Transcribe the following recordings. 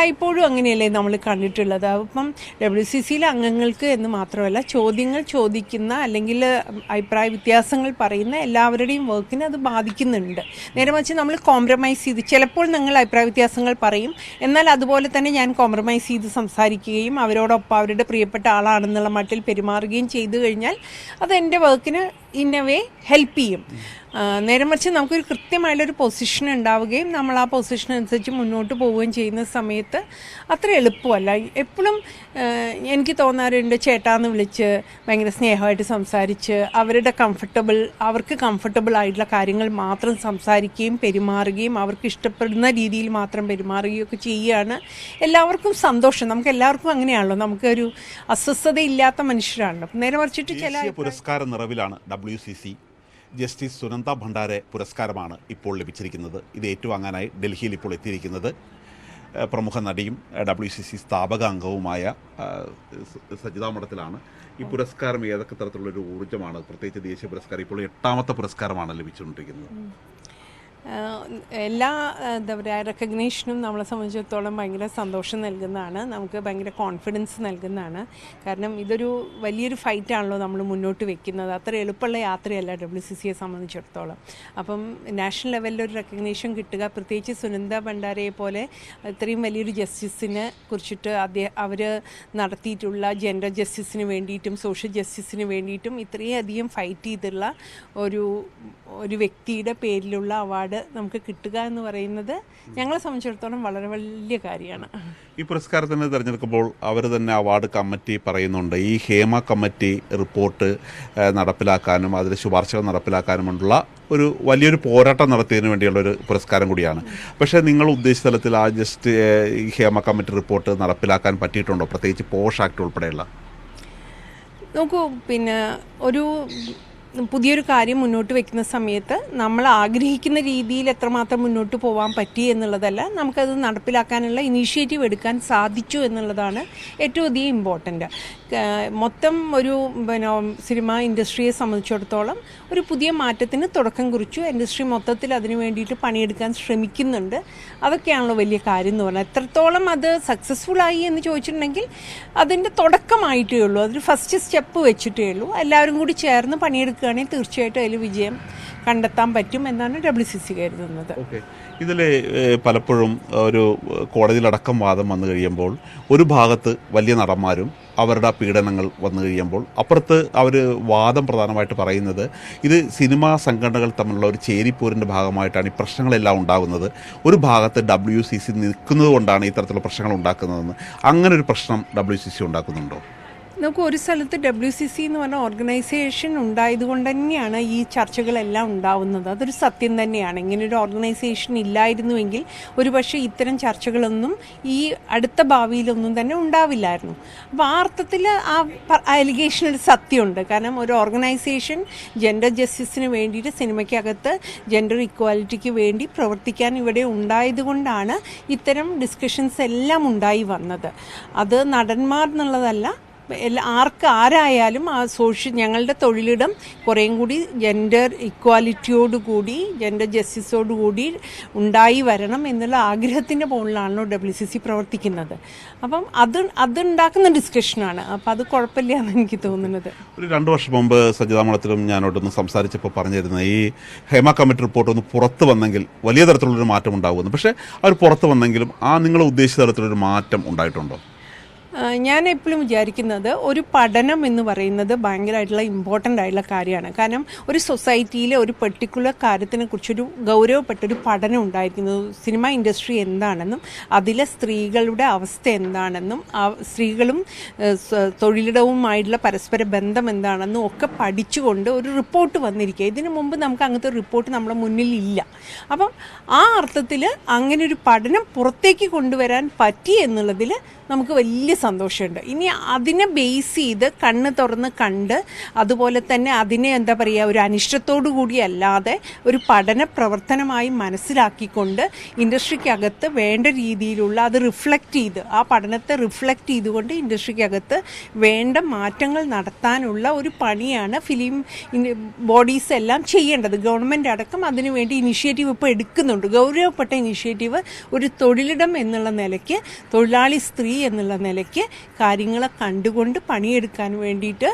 എല്ലായ്പ്പോഴും അങ്ങനെയല്ലേ നമ്മൾ കണ്ടിട്ടുള്ളത്? അപ്പം ഡബ്ല്യു സി സിയിലെ അംഗങ്ങൾക്ക് എന്ന് മാത്രമല്ല ചോദ്യങ്ങൾ ചോദിക്കുന്ന അല്ലെങ്കിൽ അഭിപ്രായ വ്യത്യാസങ്ങൾ പറയുന്ന എല്ലാവരുടെയും വർക്കിനെ അത് ബാധിക്കുന്നുണ്ട്. നേരെ മറിച്ച് നമ്മൾ കോംപ്രമൈസ് ചെയ്ത് ചിലപ്പോൾ നിങ്ങൾ അഭിപ്രായ വ്യത്യാസങ്ങൾ പറയും. എന്നാൽ അതുപോലെ തന്നെ ഞാൻ കോംപ്രമൈസ് ചെയ്ത് സംസാരിക്കുകയും അവരോടൊപ്പം അവരുടെ പ്രിയപ്പെട്ട ആളാണെന്നുള്ള മട്ടിൽ പെരുമാറുകയും ചെയ്തു കഴിഞ്ഞാൽ അത് എന്റെ വർക്കിന് ഇൻ എ വേ ഹെൽപ്പ് ചെയ്യും. നേരെ മറിച്ച് നമുക്കൊരു കൃത്യമായിട്ടൊരു പൊസിഷൻ ഉണ്ടാവുകയും നമ്മൾ ആ പൊസിഷൻ അനുസരിച്ച് മുന്നോട്ട് പോവുകയും ചെയ്യുന്ന സമയത്ത് അത്ര എളുപ്പമല്ല. എപ്പോഴും എനിക്ക് തോന്നാറുണ്ട് ചേട്ടാന്ന് വിളിച്ച് ഭയങ്കര സ്നേഹമായിട്ട് സംസാരിച്ച് അവരുടെ കംഫർട്ടബിൾ അവർക്ക് കംഫർട്ടബിൾ ആയിട്ടുള്ള കാര്യങ്ങൾ മാത്രം സംസാരിക്കുകയും പെരുമാറുകയും അവർക്ക് ഇഷ്ടപ്പെടുന്ന രീതിയിൽ മാത്രം പെരുമാറുകയും ഒക്കെ ചെയ്യുകയാണ് എല്ലാവർക്കും സന്തോഷം. നമുക്ക് എല്ലാവർക്കും അങ്ങനെയാണല്ലോ. നമുക്കൊരു അസ്വസ്ഥതയില്ലാത്ത മനുഷ്യരാണല്ലോ. നേരെ മറിച്ചിട്ട് ചില പുരസ്കാര നിറവിലാണ് W C C Justice Sunanda Bhandare പുരസ്കാരമാണ് ഇപ്പോൾ ലഭിച്ചിരിക്കുന്നത്. ഇത് ഏറ്റുവാങ്ങാനായി ഡൽഹിയിൽ ഇപ്പോൾ എത്തിയിരിക്കുന്നത് പ്രമുഖ നടിയും ഡബ്ല്യു സി സി സ്ഥാപക അംഗവുമായ സജിതാ മഠത്തിലാണ്. ഈ പുരസ്കാരം ഏതൊക്കെ തരത്തിലുള്ള ഒരു ഊർജമാണ്? പ്രത്യേകിച്ച് ദേശീയ പുരസ്കാരം ഇപ്പോൾ എട്ടാമത്തെ പുരസ്കാരമാണ് ലഭിച്ചുകൊണ്ടിരിക്കുന്നത്. എല്ലാ എന്താ പറയുക റെക്കഗ്നേഷനും നമ്മളെ സംബന്ധിച്ചിടത്തോളം ഭയങ്കര സന്തോഷം നൽകുന്നതാണ്. നമുക്ക് ഭയങ്കര കോൺഫിഡൻസ് നൽകുന്നതാണ്. കാരണം ഇതൊരു വലിയൊരു ഫൈറ്റാണല്ലോ നമ്മൾ മുന്നോട്ട് വെക്കുന്നത്. അത്ര എളുപ്പമുള്ള യാത്രയല്ല ഡബ്ല്യു സി സിയെ സംബന്ധിച്ചിടത്തോളം. അപ്പം നാഷണൽ ലെവലിൽ ഒരു റെക്കഗ്നേഷൻ കിട്ടുക പ്രത്യേകിച്ച് സുനന്ദ ഭണ്ഡാരയെ പോലെ ഇത്രയും വലിയൊരു ജസ്റ്റിസിനെ കുറിച്ചിട്ട് അദ്ദേഹം അവർ നടത്തിയിട്ടുള്ള ജെൻഡർ ജസ്റ്റിസിന് വേണ്ടിയിട്ടും സോഷ്യൽ ജസ്റ്റിസിന് വേണ്ടിയിട്ടും ഇത്രയും അധികം ഫൈറ്റ് ചെയ്തിട്ടുള്ള ഒരു ഒരു വ്യക്തിയുടെ പേരിലുള്ള അവാർഡ് നമുക്ക് കിട്ടുക എന്ന് പറയുന്നത് ഞങ്ങളെ സംബന്ധിച്ചിടത്തോളം വളരെ വലിയ കാര്യമാണ്. ഈ പുരസ്കാരത്തിന് തിരഞ്ഞെടുക്കുമ്പോൾ അവർ തന്നെ അവാർഡ് കമ്മിറ്റി പറയുന്നുണ്ട്. ഈ ഹേമ കമ്മിറ്റി റിപ്പോർട്ട് നടപ്പിലാക്കാനും അതിൽ ശുപാർശകൾ നടപ്പിലാക്കാനുമുള്ള ഒരു വലിയൊരു പോരാട്ടം നടത്തിയതിനു വേണ്ടിയുള്ള ഒരു പുരസ്കാരം കൂടിയാണ്. പക്ഷേ നിങ്ങൾ ഉദ്ദേശിച്ച തലത്തിൽ ആ ജസ്റ്റ് ഈ ഹേമ കമ്മിറ്റി റിപ്പോർട്ട് നടപ്പിലാക്കാൻ പറ്റിയിട്ടുണ്ടോ? പ്രത്യേകിച്ച് പോഷ് ആക്ട് ഉൾപ്പെടെയുള്ള? നോക്കൂ പിന്നെ ഒരു പുതിയൊരു കാര്യം മുന്നോട്ട് വെക്കുന്ന സമയത്ത് നമ്മൾ ആഗ്രഹിക്കുന്ന രീതിയിൽ എത്രമാത്രം മുന്നോട്ട് പോകാൻ പറ്റി എന്നുള്ളതല്ല നമുക്കത് നടപ്പിലാക്കാനുള്ള ഇനീഷ്യേറ്റീവ് എടുക്കാൻ സാധിച്ചു എന്നുള്ളതാണ് ഏറ്റവും അധികം ഇമ്പോർട്ടന്റ് മൊത്തം ഒരു പിന്നെ സിനിമ ഇൻഡസ്ട്രിയെ സംബന്ധിച്ചിടത്തോളം ഒരു പുതിയ മാറ്റത്തിന് തുടക്കം കുറിച്ചു. ഇൻഡസ്ട്രി മൊത്തത്തിൽ അതിനു വേണ്ടിയിട്ട് പണിയെടുക്കാൻ ശ്രമിക്കുന്നുണ്ട്. അതൊക്കെയാണല്ലോ വലിയ കാര്യം എന്ന് പറഞ്ഞാൽ. എത്രത്തോളം അത് സക്സസ്ഫുൾ ആയി എന്ന് ചോദിച്ചിട്ടുണ്ടെങ്കിൽ അതിന്റെ തുടക്കമായിട്ടേ ഉള്ളൂ. അതൊരു ഫസ്റ്റ് സ്റ്റെപ്പ് വെച്ചിട്ടേ ഉള്ളൂ. എല്ലാവരും കൂടി ചേർന്ന് പണിയെടുക്കുകയാണെങ്കിൽ തീർച്ചയായിട്ടും അതിൽ വിജയം കണ്ടെത്താൻ പറ്റും എന്നാണ് ഡബ്ല്യു സി സി കരുതുന്നത്. ഇതിൽ പലപ്പോഴും ഒരു കോടതിയിലടക്കം വാദം വന്നു കഴിയുമ്പോൾ ഒരു ഭാഗത്ത് വലിയ നടന്മാരും അവരുടെ പീഡനങ്ങൾ വന്നു കഴിയുമ്പോൾ അപ്പുറത്ത് അവർ വാദം പ്രധാനമായിട്ട് പറയുന്നത് ഇത് സിനിമാ സംഘടനകൾ തമ്മിലുള്ള ഒരു ചേരിപ്പോരിന്റെ ഭാഗമായിട്ടാണ് ഈ പ്രശ്നങ്ങളെല്ലാം ഉണ്ടാകുന്നത്. ഒരു ഭാഗത്ത് ഡബ്ല്യു സി സി നിൽക്കുന്നത് കൊണ്ടാണ് ഇത്തരത്തിലുള്ള പ്രശ്നങ്ങൾ ഉണ്ടാക്കുന്നതെന്ന്. അങ്ങനെ ഒരു പ്രശ്നം ഡബ്ല്യു സി സി ഉണ്ടാക്കുന്നുണ്ടോ? നമുക്ക് ഒരു സ്ഥലത്ത് ഡബ്ല്യു സി സി എന്ന് പറഞ്ഞ ഓർഗനൈസേഷൻ ഉണ്ടായതുകൊണ്ട് തന്നെയാണ് ഈ ചർച്ചകളെല്ലാം ഉണ്ടാവുന്നത്. അതൊരു സത്യം തന്നെയാണ്. ഇങ്ങനൊരു ഓർഗനൈസേഷൻ ഇല്ലായിരുന്നുവെങ്കിൽ ഒരുപക്ഷെ ഇത്തരം ചർച്ചകളൊന്നും ഈ അടുത്ത ഭാവിയിലൊന്നും തന്നെ ഉണ്ടാവില്ലായിരുന്നു. അപ്പോൾ ആ അർത്ഥത്തിൽ ആ അലിഗേഷൻ ഒരു സത്യമുണ്ട്. കാരണം ഒരു ഓർഗനൈസേഷൻ ജെൻഡർ ജസ്റ്റിസിന് വേണ്ടിയിട്ട് സിനിമയ്ക്കകത്ത് ജെൻഡർ ഇക്വാലിറ്റിക്ക് വേണ്ടി പ്രവർത്തിക്കാൻ ഇവിടെ ഉണ്ടായതുകൊണ്ടാണ് ഇത്തരം ഡിസ്കഷൻസ് എല്ലാം ഉണ്ടായി വന്നത്. അത് നടന്മാർ എന്നുള്ളതല്ല ആർക്ക് ആരായാലും ആ സോഷ്യൽ ഞങ്ങളുടെ തൊഴിലിടം കുറേയും കൂടി ജെൻഡർ ഇക്വാലിറ്റിയോടുകൂടി ജെൻഡർ ജസ്റ്റിസോടുകൂടി ഉണ്ടായി വരണം എന്നുള്ള ആഗ്രഹത്തിന്റെ മുകളിലാണല്ലോ ഡബ്ല്യു സി സി പ്രവർത്തിക്കുന്നത്. അപ്പം അത് അതുണ്ടാക്കുന്ന ഡിസ്കഷനാണ് അപ്പം അത് കുഴപ്പമില്ല എന്ന് എനിക്ക് തോന്നുന്നത്. ഒരു രണ്ട് വർഷം മുമ്പ് സജിതാമണത്തിലും ഞാനോടൊന്ന് സംസാരിച്ചപ്പോൾ പറഞ്ഞിരുന്നത് ഈ ഹേമ കമ്മിറ്റി റിപ്പോർട്ട് ഒന്ന് പുറത്ത് വന്നെങ്കിൽ വലിയ തരത്തിലുള്ളൊരു മാറ്റം ഉണ്ടാകുമെന്ന് പക്ഷേ അവർ പുറത്ത് വന്നെങ്കിലും ആ നിങ്ങൾ ഉദ്ദേശിച്ച തരത്തിലൊരു മാറ്റം ഉണ്ടായിട്ടുണ്ടോ? ഞാൻ എപ്പോഴും വിചാരിക്കുന്നത് ഒരു പഠനം എന്ന് പറയുന്നത് ഭയങ്കരമായിട്ടുള്ള ഇമ്പോർട്ടന്റ് ആയിട്ടുള്ള കാര്യമാണ്. കാരണം ഒരു സൊസൈറ്റിയിലെ ഒരു പെർട്ടിക്കുലർ കാര്യത്തിനെ കുറിച്ചൊരു ഗൗരവപ്പെട്ടൊരു പഠനം ഉണ്ടായിരിക്കുന്നത് സിനിമ ഇൻഡസ്ട്രി എന്താണെന്നും അതിലെ സ്ത്രീകളുടെ അവസ്ഥ എന്താണെന്നും സ്ത്രീകളും തൊഴിലിടവുമായിട്ടുള്ള പരസ്പര ബന്ധം എന്താണെന്നും ഒക്കെ പഠിച്ചുകൊണ്ട് ഒരു റിപ്പോർട്ട് വന്നിരിക്കുക. ഇതിനു മുമ്പ് നമുക്ക് അങ്ങനത്തെ റിപ്പോർട്ട് നമ്മുടെ മുന്നിൽ ഇല്ല. അപ്പം ആ അർത്ഥത്തിൽ അങ്ങനെ ഒരു പഠനം പുറത്തേക്ക് കൊണ്ടുവരാൻ പറ്റി എന്നുള്ളതിൽ നമുക്ക് വലിയ സന്തോഷമുണ്ട്. ഇനി അതിനെ ബേസ് ചെയ്ത് കണ്ണ് തുറന്ന് കണ്ട് അതുപോലെ തന്നെ അതിനെ എന്താ പറയുക ഒരു അനിഷ്ടത്തോടു കൂടി അല്ലാതെ ഒരു പഠന പ്രവർത്തനമായി മനസ്സിലാക്കിക്കൊണ്ട് ഇൻഡസ്ട്രിക്കകത്ത് വേണ്ട രീതിയിലുള്ള അത് റിഫ്ലക്റ്റ് ചെയ്ത് ആ പഠനത്തെ റിഫ്ലക്റ്റ് ചെയ്തുകൊണ്ട് ഇൻഡസ്ട്രിക്കകത്ത് വേണ്ട മാറ്റങ്ങൾ നടത്താനുള്ള ഒരു പണിയാണ് ഫിലിം ബോഡീസ് എല്ലാം ചെയ്യേണ്ടത്. ഗവൺമെന്റ് അടക്കം അതിനുവേണ്ടി ഇനിഷ്യേറ്റീവ് ഇപ്പോൾ എടുക്കുന്നുണ്ട്. ഗൗരവപ്പെട്ട ഇനിഷ്യേറ്റീവ് ഒരു തൊഴിലിടം എന്നുള്ള നിലയ്ക്ക് തൊഴിലാളി സ്ത്രീ എന്നുള്ള നിലയ്ക്ക് കാര്യങ്ങളെ കണ്ടുകൊണ്ട് പണിയെടുക്കാൻ വേണ്ടിയിട്ട്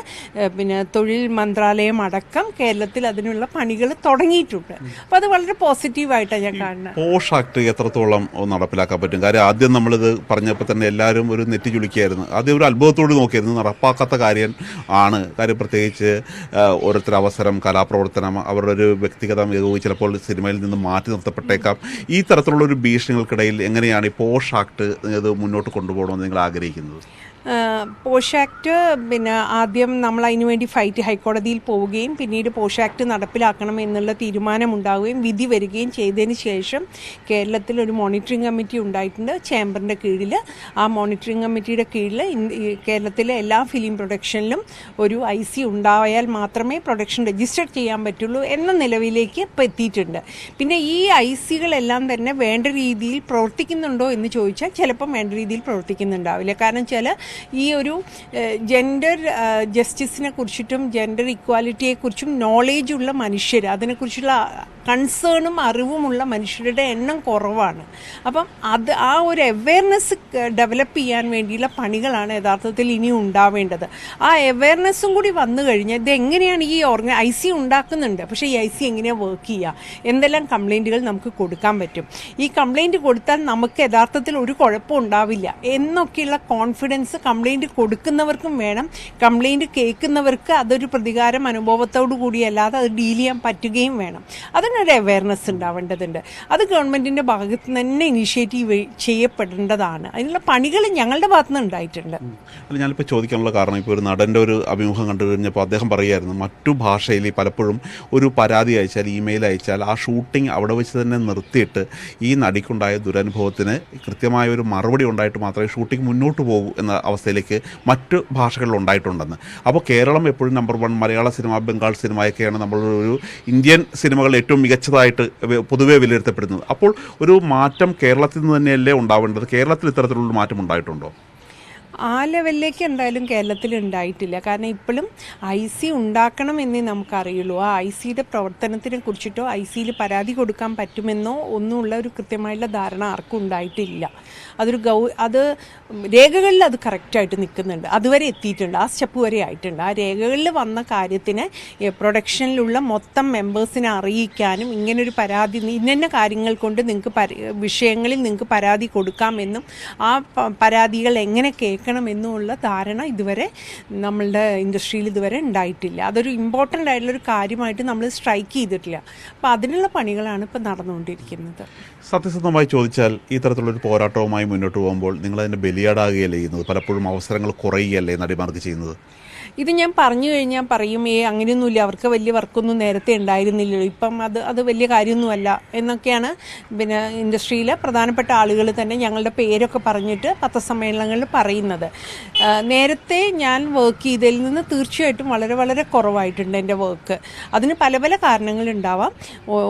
പിന്നെ തൊഴിൽ മന്ത്രാലയം അടക്കം കേരളത്തിൽ അതിനുള്ള പണികൾ തുടങ്ങിയിട്ടുണ്ട്. അപ്പോൾ അത് വളരെ പോസിറ്റീവായിട്ടാണ് ഞാൻ കാണുന്നത്. പോഷ് ആക്ട് എത്രത്തോളം നടപ്പിലാക്കാൻ പറ്റും? കാര്യം ആദ്യം നമ്മളിത് പറഞ്ഞപ്പോൾ തന്നെ എല്ലാവരും ഒരു നെറ്റി ചുളിക്കായിരുന്നു. ആദ്യം ഒരു അത്ഭുതത്തോട് നോക്കിയിരുന്നു. നടപ്പാക്കാത്ത കാര്യം ആണ്. കാര്യം പ്രത്യേകിച്ച് ഓരോരുത്തർ അവസരം കലാപ്രവർത്തനം അവരുടെ ഒരു വ്യക്തിഗത മികവ് ചിലപ്പോൾ സിനിമയിൽ നിന്ന് മാറ്റി നിർത്തപ്പെട്ടേക്കാം. ഈ തരത്തിലുള്ള ഒരു ഭീഷണികൾക്കിടയിൽ എങ്ങനെയാണ് ഈ പോഷ് ആക്ട് ഇത് മുന്നോട്ട് കൊണ്ടുപോകണമെന്ന് നിങ്ങൾ ആഗ്രഹിക്കുന്നത്? പോഷാക്ട് പിന്നെ ആദ്യം നമ്മൾ അതിനുവേണ്ടി ഫൈറ്റ് ഹൈക്കോടതിയിൽ പോവുകയും പിന്നീട് പോഷാക്ട് നടപ്പിലാക്കണം എന്നുള്ള തീരുമാനമുണ്ടാവുകയും വിധി വരികയും ചെയ്തതിന് ശേഷം കേരളത്തിൽ ഒരു മോണിറ്ററിംഗ് കമ്മിറ്റി ഉണ്ടായിട്ടുണ്ട്. ചേംബറിന്റെ കീഴിൽ. ആ മോണിറ്ററിംഗ് കമ്മിറ്റിയുടെ കീഴിൽ കേരളത്തിലെ എല്ലാ ഫിലിം പ്രൊഡക്ഷനിലും ഒരു ഐ സി ഉണ്ടായാൽ മാത്രമേ പ്രൊഡക്ഷൻ രജിസ്റ്റർ ചെയ്യാൻ പറ്റുള്ളൂ എന്ന നിലവിലേക്ക് ഇപ്പോൾ എത്തിയിട്ടുണ്ട്. പിന്നെ ഈ ഐ സികളെല്ലാം തന്നെ വേണ്ട രീതിയിൽ പ്രവർത്തിക്കുന്നുണ്ടോ എന്ന് ചോദിച്ചാൽ ചിലപ്പം വേണ്ട രീതിയിൽ പ്രവർത്തിക്കുന്നുണ്ടാവില്ല. കാരണം വെച്ചാൽ ഈ ഒരു ജെൻഡർ ജസ്റ്റിസിനെ കുറിച്ചിട്ടും ജെൻഡർ ഇക്വാലിറ്റിയെക്കുറിച്ചും നോളേജുള്ള മനുഷ്യർ അതിനെക്കുറിച്ചുള്ള കൺസേണും അറിവുമുള്ള മനുഷ്യരുടെ എണ്ണം കുറവാണ്. അപ്പം അത് ആ ഒരു അവയർനെസ് ഡെവലപ്പ് ചെയ്യാൻ വേണ്ടിയുള്ള പണികളാണ് യഥാർത്ഥത്തിൽ ഇനി ഉണ്ടാവേണ്ടത്. ആ അവയർനെസ്സും കൂടി വന്നു കഴിഞ്ഞാൽ ഇത് എങ്ങനെയാണ് ഈ ഓർഗ ഐ സി ഉണ്ടാക്കുന്നുണ്ട്. പക്ഷേ ഈ ഐ സി എങ്ങനെയാണ് വർക്ക് ചെയ്യുക? എന്തെല്ലാം കംപ്ലൈന്റുകൾ നമുക്ക് കൊടുക്കാൻ പറ്റും? ഈ കംപ്ലൈന്റ് കൊടുത്താൽ നമുക്ക് യഥാർത്ഥത്തിൽ ഒരു കുഴപ്പം ഉണ്ടാവില്ല. എന്നൊക്കെയുള്ള കോൺഫിഡൻസ് കംപ്ലൈന്റ് കൊടുക്കുന്നവർക്കും വേണം. കംപ്ലൈന്റ് കേൾക്കുന്നവർക്ക് അതൊരു പ്രതികാരം അനുഭവത്തോടു കൂടിയല്ലാതെ അത് ഡീൽ ചെയ്യാൻ പറ്റുകയും വേണം. അതിനൊരു അവയർനെസ് ഉണ്ടാവേണ്ടതുണ്ട്. അത് ഗവൺമെന്റിന്റെ ഭാഗത്ത് തന്നെ ഇനീഷ്യേറ്റീവ് ചെയ്യപ്പെടേണ്ടതാണ്. അതിനുള്ള പണികൾ ഞങ്ങളുടെ ഭാഗത്ത് നിന്ന് ഉണ്ടായിട്ടുണ്ട്. അല്ല ഞാനിപ്പോൾ ചോദിക്കാനുള്ള കാരണം ഇപ്പോൾ ഒരു നടന്റെ ഒരു അഭിമുഖം കണ്ടു കഴിഞ്ഞപ്പോൾ അദ്ദേഹം പറയുമായിരുന്നു മറ്റു ഭാഷയിൽ പലപ്പോഴും ഒരു പരാതി അയച്ചാൽ ഇമെയിൽ അയച്ചാൽ ആ ഷൂട്ടിംഗ് അവിടെ വെച്ച് തന്നെ നിർത്തിയിട്ട് ഈ നടിക്കുണ്ടായ ദുരനുഭവത്തിന് കൃത്യമായ ഒരു മറുപടി ഉണ്ടായിട്ട് മാത്രമേ ഷൂട്ടിംഗ് മുന്നോട്ട് പോകൂ എന്ന അവസ്ഥയിലേക്ക് മറ്റു ഭാഷകളിൽ ഉണ്ടായിട്ടുണ്ടെന്ന്. അപ്പോൾ കേരളം എപ്പോഴും number one Malayala cinema Bengal സിനിമയൊക്കെയാണ് നമ്മളൊരു ഇന്ത്യൻ സിനിമകൾ ഏറ്റവും മികച്ചതായിട്ട് പൊതുവേ വിലയിരുത്തപ്പെടുന്നത്. അപ്പോൾ ഒരു മാറ്റം കേരളത്തിൽ നിന്ന് തന്നെയല്ലേ ഉണ്ടാവേണ്ടത്? കേരളത്തിൽ ഇത്തരത്തിലുള്ള മാറ്റം ഉണ്ടായിട്ടുണ്ടോ? ആ ലെവലിലേക്ക് എന്തായാലും കേരളത്തിൽ ഉണ്ടായിട്ടില്ല. കാരണം ഇപ്പോഴും ഐ സി ഉണ്ടാക്കണം എന്നേ നമുക്കറിയുള്ളൂ. ആ ഐ സിയുടെ പ്രവർത്തനത്തിനെ കുറിച്ചിട്ടോ ഐ സിയിൽ പരാതി കൊടുക്കാൻ പറ്റുമെന്നോ ഒന്നുമുള്ള ഒരു കൃത്യമായുള്ള ധാരണ ആർക്കും ഉണ്ടായിട്ടില്ല. അതൊരു ഗൗ അത് രേഖകളിൽ അത് കറക്റ്റായിട്ട് നിൽക്കുന്നുണ്ട്. അതുവരെ എത്തിയിട്ടുണ്ട്. ആ സ്റ്റെപ്പ് വരെ ആയിട്ടുണ്ട്. ആ രേഖകളിൽ വന്ന കാര്യത്തിന് പ്രൊഡക്ഷനിലുള്ള മൊത്തം മെമ്പേഴ്സിനെ അറിയിക്കാനും ഇങ്ങനൊരു പരാതി ഇന്ന കാര്യങ്ങൾ കൊണ്ട് നിങ്ങൾക്ക് വിഷയങ്ങളിൽ നിങ്ങൾക്ക് പരാതി കൊടുക്കാമെന്നും ആ പരാതികൾ എങ്ങനെ കേൾക്കണമെന്നുമുള്ള ധാരണ ഇതുവരെ നമ്മളുടെ ഇൻഡസ്ട്രിയിൽ ഇതുവരെ ഉണ്ടായിട്ടില്ല. അതൊരു ഇമ്പോർട്ടന്റ് ആയിട്ടുള്ളൊരു കാര്യമായിട്ട് നമ്മൾ സ്ട്രൈക്ക് ചെയ്തിട്ടില്ല. അപ്പോൾ അതിനുള്ള പണികളാണ് ഇപ്പോൾ നടന്നുകൊണ്ടിരിക്കുന്നത്. സത്യസന്ധമായി ചോദിച്ചാൽ ഈ തരത്തിലുള്ളൊരു പോരാട്ടവുമായി മുന്നോട്ട് പോകുമ്പോൾ നിങ്ങൾ അതിന്റെ ബലിയാടാകുകയല്ലേ ചെയ്യുന്നത്? പലപ്പോഴും അവസരങ്ങൾ കുറയുകയല്ലേ നടിമാർക്ക് ചെയ്യുന്നത്? ഇത് ഞാൻ പറഞ്ഞു കഴിഞ്ഞാൽ പറയും ഏ അങ്ങനെയൊന്നുമില്ല. അവർക്ക് വലിയ വർക്കൊന്നും നേരത്തെ ഉണ്ടായിരുന്നില്ലല്ലോ. ഇപ്പം അത് അത് വലിയ കാര്യമൊന്നുമല്ല. എന്നൊക്കെയാണ് പിന്നെ ഇൻഡസ്ട്രിയിലെ പ്രധാനപ്പെട്ട ആളുകൾ തന്നെ ഞങ്ങളുടെ പേരൊക്കെ പറഞ്ഞിട്ട് പത്രസമ്മേളനങ്ങളിൽ പറയുന്നത്. നേരത്തെ ഞാൻ വർക്ക് ചെയ്തതിൽ നിന്ന് തീർച്ചയായിട്ടും വളരെ വളരെ കുറവായിട്ടുണ്ട് എന്റെ വർക്ക് അതിന് പല പല കാരണങ്ങളുണ്ടാവാം.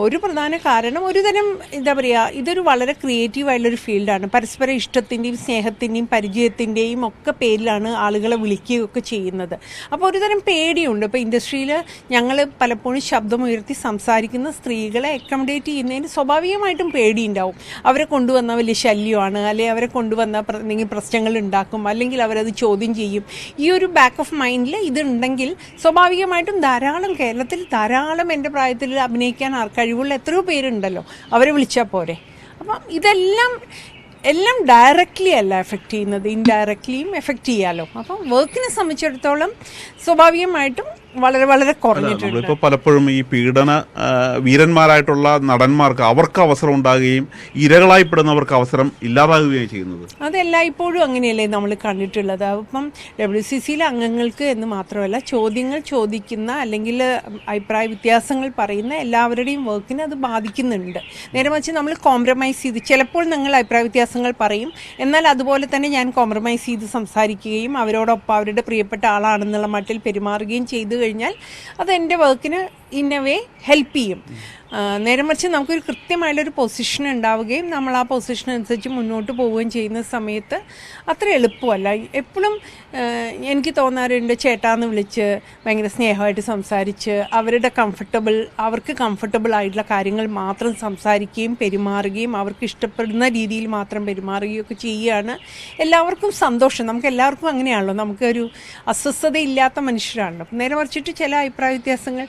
ഒരു പ്രധാന കാരണം ഒരു തരം എന്താ പറയുക ഇതൊരു വളരെ ക്രിയേറ്റീവായിട്ടുള്ളൊരു ഫീൽഡാണ്. പരസ്പര ഇഷ്ടത്തിന്റെയും സ്നേഹത്തിന്റെയും പരിചയത്തിന്റെയും ഒക്കെ പേരിലാണ് ആളുകളെ വിളിക്കുകയൊക്കെ ചെയ്യുന്നത്. അപ്പോൾ ഒരുതരം പേടിയുണ്ട്. ഇപ്പോൾ ഇൻഡസ്ട്രിയിൽ ഞങ്ങൾ പലപ്പോഴും ശബ്ദമുയർത്തി സംസാരിക്കുന്ന സ്ത്രീകളെ അക്കോമഡേറ്റ് ചെയ്യുന്നതിന് സ്വാഭാവികമായിട്ടും പേടിയുണ്ടാവും. അവരെ കൊണ്ടുവന്ന വലിയ ശല്യമാണ്. അല്ലെങ്കിൽ അവരെ കൊണ്ടുവന്ന എന്തെങ്കിലും പ്രശ്നങ്ങൾ ഉണ്ടാക്കും. അല്ലെങ്കിൽ അവരത് ചോദ്യം ചെയ്യും. ഈ ഒരു ബാക്ക് ഓഫ് മൈൻഡിൽ ഇതുണ്ടെങ്കിൽ സ്വാഭാവികമായിട്ടും ധാരാളം കേരളത്തിൽ ധാരാളം എന്റെ പ്രായത്തിൽ അഭിനയിക്കാൻ കഴിവുള്ള എത്രയോ പേരുണ്ടല്ലോ. അവരെ വിളിച്ചാൽ പോരെ. അപ്പം ഇതെല്ലാം എല്ലാം ഡയറക്റ്റ്ലി അല്ല എഫക്റ്റ് ചെയ്യുന്നത്. ഇൻഡയറക്റ്റ്ലിയും എഫക്റ്റ് ചെയ്യാലോ. അപ്പം വർക്കിനെ സംബന്ധിച്ചിടത്തോളം സ്വാഭാവികമായിട്ടും വളരെ വളരെ കുറഞ്ഞിട്ടുണ്ട്. ഇപ്പോൾ പലപ്പോഴും ഈ പീഡന വീരന്മാരായിട്ടുള്ള നടന്മാർക്ക് അവർക്ക് അവസരം ഉണ്ടാകുകയും ഇരകളായിപ്പെടുന്നവർക്ക് അവസരം ഇല്ലാതാകുകയും ചെയ്യുന്നത്. അതെല്ലാം ഇപ്പോഴും അങ്ങനെയല്ലേ നമ്മൾ കണ്ടിട്ടുള്ളത്. അപ്പം ഡബ്ല്യു സി സിയിലെ അംഗങ്ങൾക്ക് എന്ന് മാത്രമല്ല ചോദ്യങ്ങൾ ചോദിക്കുന്ന അല്ലെങ്കിൽ അഭിപ്രായ വ്യത്യാസങ്ങൾ പറയുന്ന എല്ലാവരുടെയും വർക്കിനെ അത് ബാധിക്കുന്നുണ്ട്. നേരെ മറിച്ച് നമ്മൾ കോംപ്രമൈസ് ചെയ്ത് ചിലപ്പോൾ നിങ്ങൾ അഭിപ്രായ വ്യത്യാസങ്ങൾ പറയും. എന്നാൽ അതുപോലെ തന്നെ ഞാൻ കോംപ്രമൈസ് ചെയ്ത് സംസാരിക്കുകയും അവരോടൊപ്പം അവരുടെ പ്രിയപ്പെട്ട ആളാണെന്നുള്ള മട്ടിൽ പെരുമാറുകയും ചെയ്തു കഴിഞ്ഞാൽ അത് എന്റെ വർക്കിന് ഇൻ എ വേ ഹെൽപ്പ് ചെയ്യും. നേരെ മറിച്ച് നമുക്കൊരു കൃത്യമായുള്ളൊരു പൊസിഷൻ ഉണ്ടാവുകയും നമ്മൾ ആ പൊസിഷൻ അനുസരിച്ച് മുന്നോട്ട് പോവുകയും ചെയ്യുന്ന സമയത്ത് അത്ര എളുപ്പമല്ല. എപ്പോഴും എനിക്ക് തോന്നാറുണ്ട് ചേട്ടാന്ന് വിളിച്ച് ഭയങ്കര സ്നേഹമായിട്ട് സംസാരിച്ച് അവരുടെ കംഫർട്ടബിൾ അവർക്ക് കംഫർട്ടബിൾ ആയിട്ടുള്ള കാര്യങ്ങൾ മാത്രം സംസാരിക്കുകയും പെരുമാറുകയും അവർക്ക് ഇഷ്ടപ്പെടുന്ന രീതിയിൽ മാത്രം പെരുമാറുകയും ഒക്കെ ചെയ്യുകയാണ് എല്ലാവർക്കും സന്തോഷം. നമുക്ക് എല്ലാവർക്കും അങ്ങനെയാണല്ലോ. നമുക്കൊരു അസ്വസ്ഥതയില്ലാത്ത മനുഷ്യരാണല്ലോ. നേരെ മറിച്ചിട്ട് ചില അഭിപ്രായ വ്യത്യാസങ്ങൾ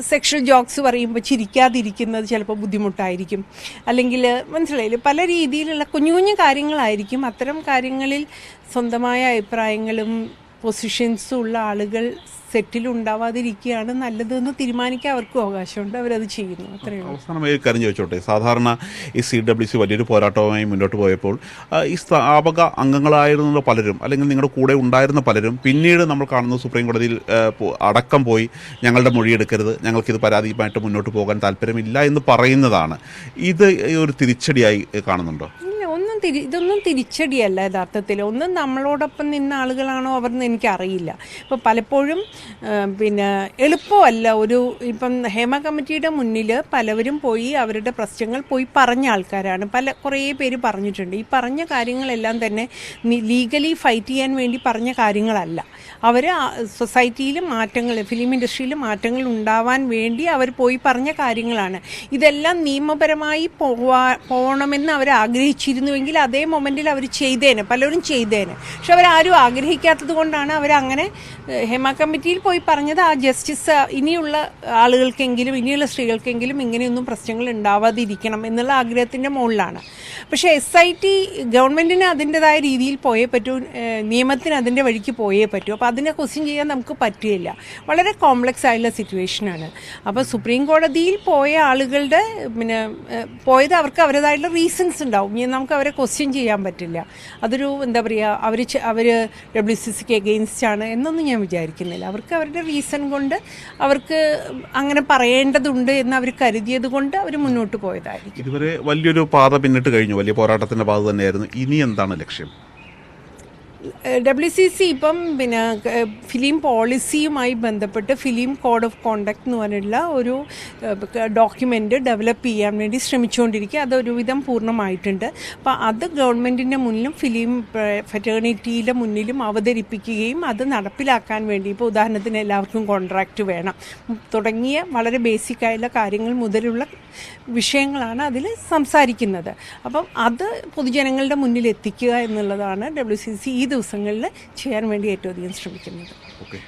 സെക്ഷൽ ജോക്സ് പറയുമ്പോൾ ചിരിക്കാതിരിക്കുന്നത് ചിലപ്പോൾ ബുദ്ധിമുട്ടായിരിക്കും. അല്ലെങ്കിൽ മനസ്സിലായില്ലേ? പല രീതിയിലുള്ള കുഞ്ഞു കുഞ്ഞു കാര്യങ്ങളായിരിക്കും. അത്തരം കാര്യങ്ങളിൽ സ്വന്തമായ അഭിപ്രായങ്ങളും പൊസിഷൻസും ഉള്ള ആളുകൾ സെറ്റിൽ ഉണ്ടാവാതിരിക്കുകയാണ് നല്ലതെന്ന് തീരുമാനിക്കാൻ അവർക്കും അവകാശമുണ്ട് അവരത് ചെയ്യുന്നു. അത്രയും അവസാനം അവസാനമായി കരഞ്ഞു ചോദിച്ചോട്ടെ? സാധാരണ ഈ സി ഡബ്ല്യു സി വലിയൊരു പോരാട്ടവുമായി മുന്നോട്ട് പോയപ്പോൾ ഈ സ്ഥാപക അംഗങ്ങളായിരുന്ന പലരും അല്ലെങ്കിൽ നിങ്ങളുടെ കൂടെ ഉണ്ടായിരുന്ന പലരും പിന്നീട് നമ്മൾ കാണുന്ന സുപ്രീം കോടതിയിൽ അടക്കം പോയി ഞങ്ങളുടെ മൊഴിയെടുക്കരുത് ഞങ്ങൾക്കിത് പരാതിയുമായിട്ട് മുന്നോട്ട് പോകാൻ താല്പര്യമില്ല എന്ന് പറയുന്നതാണ്. ഇത് ഒരു തിരിച്ചടിയായി കാണുന്നുണ്ടോ? തിരി ഇതൊന്നും തിരിച്ചടിയല്ല യഥാർത്ഥത്തിൽ. ഒന്നും നമ്മളോടൊപ്പം നിന്ന ആളുകളാണോ അവർന്ന് എനിക്കറിയില്ല. ഇപ്പോൾ പലപ്പോഴും പിന്നെ എളുപ്പമല്ല ഒരു ഇപ്പം ഹേമ കമ്മിറ്റിയുടെ മുന്നിൽ പലവരും പോയി അവരുടെ പ്രശ്നങ്ങൾ പോയി പറഞ്ഞ ആൾക്കാരാണ്. പല കുറേ പേര് പറഞ്ഞിട്ടുണ്ട്. ഈ പറഞ്ഞ കാര്യങ്ങളെല്ലാം തന്നെ ലീഗലി ഫൈറ്റ് ചെയ്യാൻ വേണ്ടി പറഞ്ഞ കാര്യങ്ങളല്ല. അവർ സൊസൈറ്റിയിൽ മാറ്റങ്ങൾ ഫിലിം ഇൻഡസ്ട്രിയിൽ മാറ്റങ്ങൾ ഉണ്ടാവാൻ വേണ്ടി അവർ പോയി പറഞ്ഞ കാര്യങ്ങളാണ്. ഇതെല്ലാം നിയമപരമായി പോവാ പോകണമെന്ന് അവർ ആഗ്രഹിച്ചിരുന്നുവെങ്കിൽ അതേ മൊമെന്റിൽ അവർ ചെയ്തേനെ പലരും ചെയ്തേനെ. പക്ഷെ അവരാരും ആഗ്രഹിക്കാത്തത് കൊണ്ടാണ് അവരങ്ങനെ ഹേമ കമ്മിറ്റിയിൽ പോയി പറഞ്ഞത് ആ ജസ്റ്റിസ് ഇനിയുള്ള ആളുകൾക്കെങ്കിലും ഇനിയുള്ള സ്ത്രീകൾക്കെങ്കിലും ഇങ്ങനെയൊന്നും പ്രശ്നങ്ങൾ ഉണ്ടാവാതിരിക്കണം എന്നുള്ള ആഗ്രഹത്തിന്റെ മുകളിലാണ്. പക്ഷേ എസ് ഐ ടി ഗവൺമെന്റിന് അതിന്റെതായ രീതിയിൽ പോയേ പറ്റൂ നിയമത്തിന് അതിന്റെ വഴിക്ക് പോയേ പറ്റൂ. അപ്പോൾ അതിനെ ക്വസ്റ്റ്യൻ ചെയ്യാൻ നമുക്ക് പറ്റുകയില്ല വളരെ കോംപ്ലക്സ് ആയിട്ടുള്ള സിറ്റുവേഷനാണ്. അപ്പോൾ സുപ്രീം കോടതിയിൽ പോയ ആളുകളുടെ പിന്നെ പോയത് അവർക്ക് അവരുടേതായിട്ടുള്ള റീസൺസ് ഉണ്ടാവും. നമുക്ക് അവരെ ക്വസ്റ്റ്യൻ ചെയ്യാൻ പറ്റില്ല. അതൊരു എന്താ പറയുക അവർ അവർ ഡബ്ല്യു സി സിക്ക് എഗെയിൻസ്റ്റ് ആണ് എന്നൊന്നും ഞാൻ വിചാരിക്കുന്നില്ല. അവർക്ക് അവരുടെ റീസൺ കൊണ്ട് അവർക്ക് അങ്ങനെ പറയേണ്ടതുണ്ട് എന്ന് അവർ കരുതിയത് കൊണ്ട് അവർ മുന്നോട്ട് പോയതായിരിക്കും. ഇതുവരെ വലിയൊരു പാത പിന്നിട്ട് കഴിഞ്ഞു. വലിയ പോരാട്ടത്തിന്റെ പാത തന്നെയായിരുന്നു. ഇനി എന്താണ് ലക്ഷ്യം? ഡബ്ല്യു സി സി ഇപ്പം പിന്നെ ഫിലിം പോളിസിയുമായി ബന്ധപ്പെട്ട് ഫിലിം കോഡ് ഓഫ് കോണ്ടക്ട് എന്ന് പറഞ്ഞിട്ടുള്ള ഒരു ഡോക്യുമെന്റ് ഡെവലപ്പ് ചെയ്യാൻ വേണ്ടി ശ്രമിച്ചുകൊണ്ടിരിക്കുക. അത് ഒരുവിധം പൂർണമായിട്ടുണ്ട്. അപ്പോൾ അത് ഗവൺമെന്റിന്റെ മുന്നിലും ഫിലിം ഫെറ്റേണിറ്റിയുടെ മുന്നിലും അവതരിപ്പിക്കുകയും അത് നടപ്പിലാക്കാൻ വേണ്ടി ഇപ്പോൾ ഉദാഹരണത്തിന് എല്ലാവർക്കും കോൺട്രാക്റ്റ് വേണം. തുടങ്ങിയ വളരെ ബേസിക് ആയുള്ള കാര്യങ്ങൾ മുതലുള്ള വിഷയങ്ങളാണ് അതിൽ സംസാരിക്കുന്നത്. അപ്പം അത് പൊതുജനങ്ങളുടെ മുന്നിൽ എത്തിക്കുക എന്നുള്ളതാണ് ഡബ്ല്യു സി സി ഈ ദിവസങ്ങളിൽ ചെയ്യാൻ വേണ്ടി ഏറ്റവും അധികം ശ്രമിക്കുന്നത്. ഓക്കെ.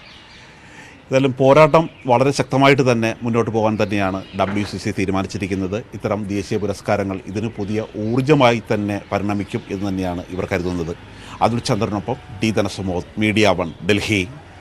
ഏതായാലും പോരാട്ടം വളരെ ശക്തമായിട്ട് തന്നെ മുന്നോട്ട് പോകാൻ തന്നെയാണ് ഡബ്ല്യു സി സി തീരുമാനിച്ചിരിക്കുന്നത്. ഇത്തരം ദേശീയ പുരസ്കാരങ്ങൾ ഇതിന് പുതിയ ഊർജമായി തന്നെ പരിണമിക്കും എന്ന് തന്നെയാണ് ഇവർ കരുതുന്നത്. Atul ചന്ദ്രനൊപ്പം T Dhanasumod media one Delhi.